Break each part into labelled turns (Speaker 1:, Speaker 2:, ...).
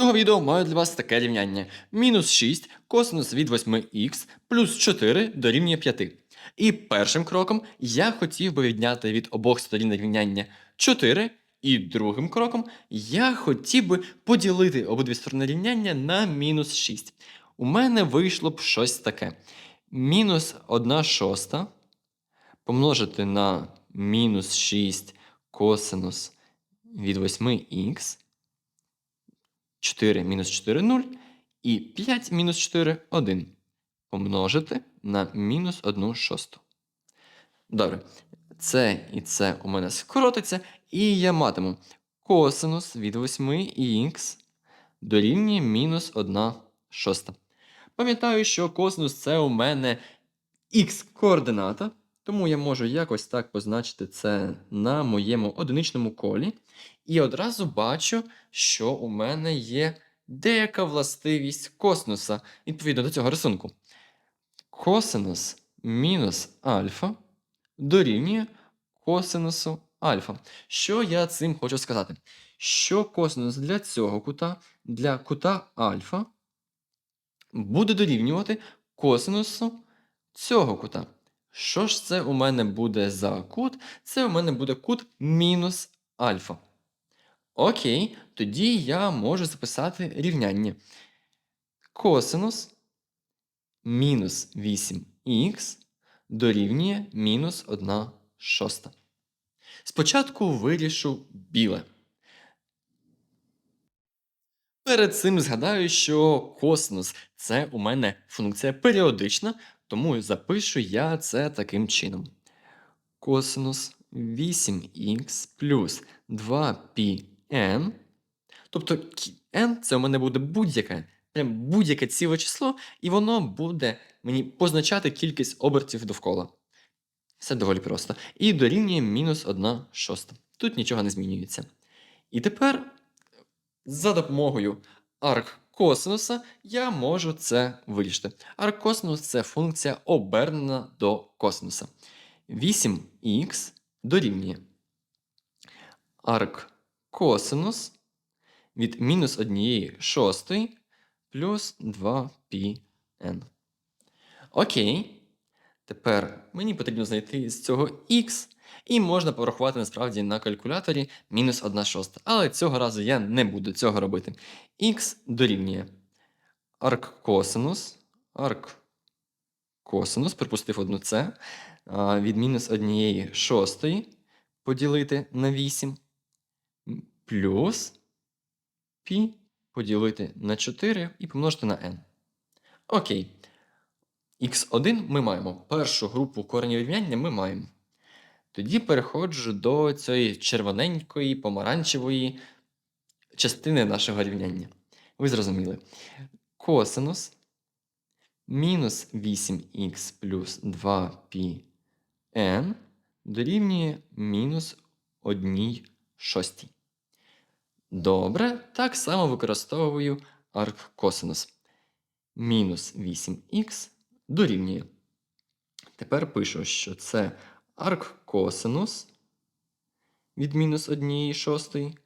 Speaker 1: цього відео маю для вас таке рівняння. Мінус 6 косинус від 8х плюс 4 дорівнює 5. І першим кроком я хотів би відняти від обох сторін рівняння 4, і другим кроком я хотів би поділити обидві сторони рівняння на мінус 6. У мене вийшло б щось таке. Мінус 1 шоста помножити на мінус 6 косинус від 8х 4 мінус 4 0 і 5 мінус 4 1 помножити на мінус 1 шосту. Добре. Це і це у мене скоротиться, і я матиму косинус від 8х дорівнює мінус 1 шоста. Пам'ятаю, що косинус це у мене х координата, тому я можу якось так позначити це на моєму одиничному колі. І одразу бачу, що у мене є деяка властивість косинуса відповідно до цього рисунку. Косинус мінус альфа дорівнює косинусу альфа. Що я цим хочу сказати? Що косинус для цього кута, для кута альфа, буде дорівнювати косинусу цього кута. Що ж це у мене буде за кут? Це у мене буде кут мінус альфа. Окей, тоді я можу записати рівняння. Косинус мінус 8х дорівнює мінус 1 шоста. Спочатку вирішу біле. Перед цим згадаю, що косинус це у мене функція періодична, тому запишу я це таким чином. Косинус 8х плюс 2πn. Тобто n це у мене буде будь-яке, будь-яке ціле число, і воно буде мені позначати кількість обертів довкола. Все доволі просто. І дорівнює мінус 1 шоста. Тут нічого не змінюється. І тепер за допомогою арккосинуса я можу це вирішити. Арккосинус – це функція обернена до косинуса. 8х дорівнює арккосинус від мінус 1 шостої плюс 2πn. Окей. Тепер мені потрібно знайти з цього х, і можна порахувати насправді на калькуляторі мінус 1 шоста. Але цього разу я не буду цього робити. х дорівнює арккосинус, арккосинус, припустив одну це, від мінус 1 шостої поділити на 8, плюс π поділити на 4 і помножити на n. Окей. Х1 ми маємо. Першу групу коренів рівняння ми маємо. Тоді переходжу до цієї червоненької, помаранчевої частини нашого рівняння. Ви зрозуміли. Косинус мінус 8х плюс 2πn дорівнює мінус 1 шостій. Добре, так само використовую арккосинус. Мінус 8х дорівнює. Тепер пишу, що це арккосинус від мінус 1 шостої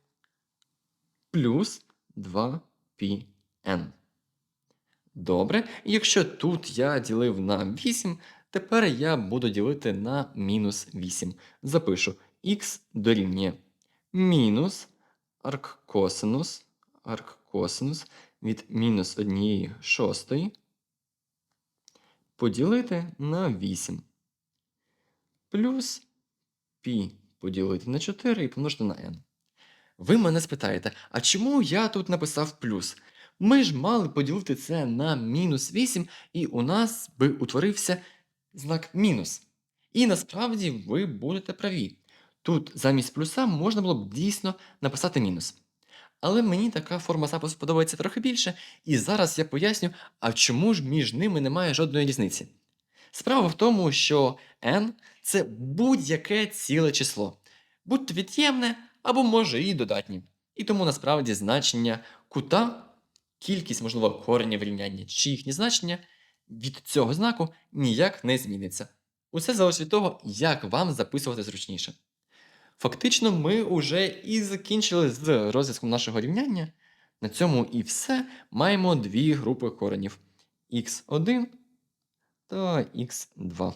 Speaker 1: плюс 2πn. Добре. Якщо тут я ділив на 8, тепер я буду ділити на мінус 8. Запишу х дорівнює мінус арккосинус, арккосинус від мінус 1 шостої поділити на 8. Плюс π поділити на 4 і помножити на n. Ви мене спитаєте, а чому я тут написав плюс? Ми ж мали поділити це на мінус 8, і у нас би утворився знак мінус. І насправді ви будете праві. Тут замість плюса можна було б дійсно написати мінус. Але мені така форма запису подобається трохи більше, і зараз я поясню, а чому ж між ними немає жодної різниці. Справа в тому, що n це будь-яке ціле число, будь-то від'ємне або може і додатнє. І тому насправді значення кута, кількість, можливо, коренів рівняння чи їхні значення від цього знаку ніяк не зміниться. Усе залежить від того, як вам записувати зручніше. Фактично, ми вже і закінчили з розв'язком нашого рівняння. На цьому і все. Маємо дві групи коренів x1 та x2.